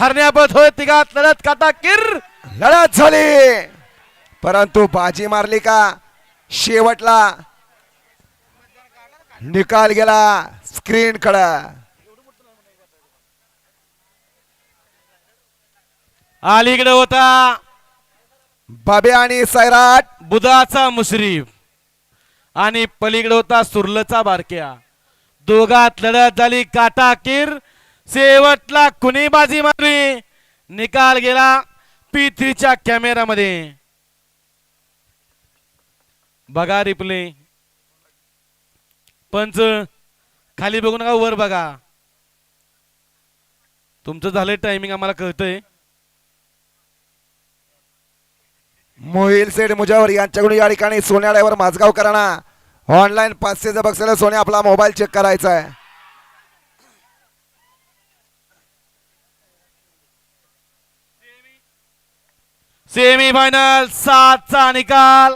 हरण्यापत होय तिघात लढत काटा किर. लढत झाली. परंतु बाजी मारली का? शेवटला निकाल गेला स्क्रीन कडं अलीकडे होता बाबे आणि सैराट. बुधाचा मुश्रीफ. आणि पलीकडे होता सुरलचा बारक्या. दोघात लढत झाली काटा किर. शेवटला कुणी बाजी मारली? निकाल गेला पी थ्रीच्या कॅमेरामध्ये बघा रिप्ले पंच खाली बघू नका वर बघा. तुमचं झालंय टायमिंग आम्हाला कळतंय. मोहिल सेठ मुजावर यांच्याकडून या ठिकाणी सोन्या ड्रायव्हर माझगाव कराना ऑनलाईन पाचशेचा बक्षाला सोने आपला मोबाईल चेक करायचा आहे सेमी फायनल सातचा निकाल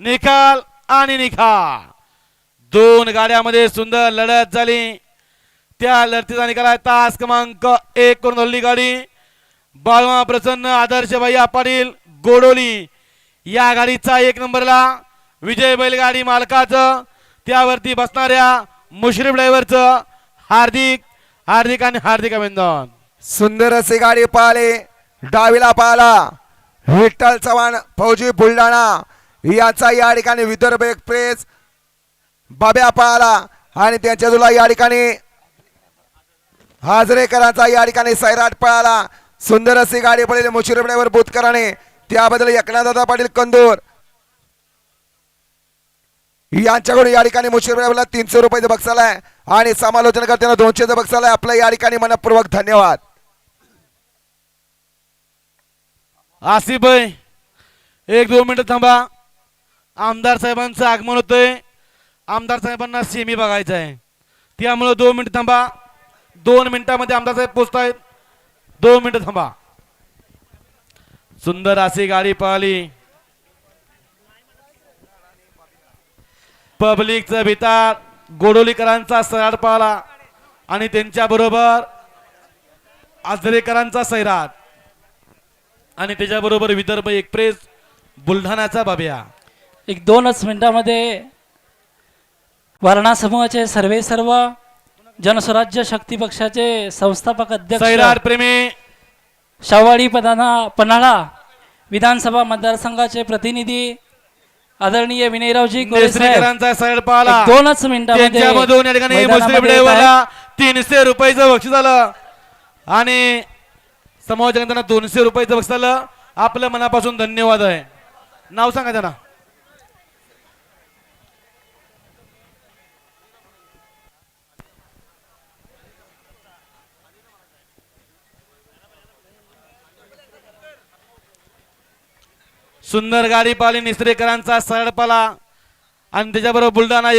निकाल आणि निकाल दोन गाड्यामध्ये सुंदर लढत झाली. त्या लढतीचा निकाल आहे तास क्रमांक एक करून धरली गाडी. बाळवा प्रसन्न आदर्श भैया पाटील गोडोली या गाडीचा एक नंबरला विजय बैलगाडी मालकाचं त्यावरती बसणाऱ्या मुश्रीफ ड्रायव्हरचं हार्दिक हार्दिक आणि हार्दिक अभिनंदन. सुंदर असे गाडी पाहिली डावीला पाहिला विठ्ठल चव्हाण फौजी बुलढाणा याचा या ठिकाणी विदर्भ एक्सप्रेस बाब्या पळाला आणि त्यांच्या तुला या ठिकाणी हाजरेकरांचा या ठिकाणी सैराट पळाला. सुंदर अशी गाडी पडेल मुश्रीफ बोतकराने. त्याबद्दल एकनाथदादा पाटील कंदूर. यांच्याकडून या ठिकाणी मुश्रीफ तीनशे रुपयाचं बक्षाला आहे. आणि समालोचन करताना दोनशेचं बक्षाला आहे. आपलं या ठिकाणी मनपूर्वक धन्यवाद. आसिफ भाई एक दोन मिनटं थांबा. आमदार साहेबांचं आगमन होतंय. आमदार साहेबांना सेमी बघायचं आहे. त्यामुळं दोन मिनटं थांबा. दोन मिनिटामध्ये आमदार साहेब पोचतायत. दोन मिनटं थांबा. सुंदर अशी गाडी पळाली पब्लिकचा भितार गोडोलीकरांचा सैराट पळाला आणि त्यांच्या बरोबर आजरेकरांचा सैराट. आणि त्याच्याबरोबर विदर्भ एक्सप्रेस बुलढाण्याचा बाब्या. एक दोनच मिनिटामध्ये वारणा समूहाचे सर्वे सर्व जनस्वराज्य शक्ती पक्षाचे संस्थापक अध्यक्ष प्रेमी. शाहवाडी पदाना पन्हाळा विधानसभा मतदारसंघाचे प्रतिनिधी आदरणीय विनयरावजी दोनच मिनिटामध्ये तीनशे रुपयाचं बक्षीस आलं. आणि समाजकांना दोनशे रुपयाचं बक्षीस आपल्या मनापासून धन्यवाद आहे. नाव सांगा त्यांना. सुंदर गाडी निसरेकरांचा सरळ पाला आणि त्याच्याबरोबर बुलढाणा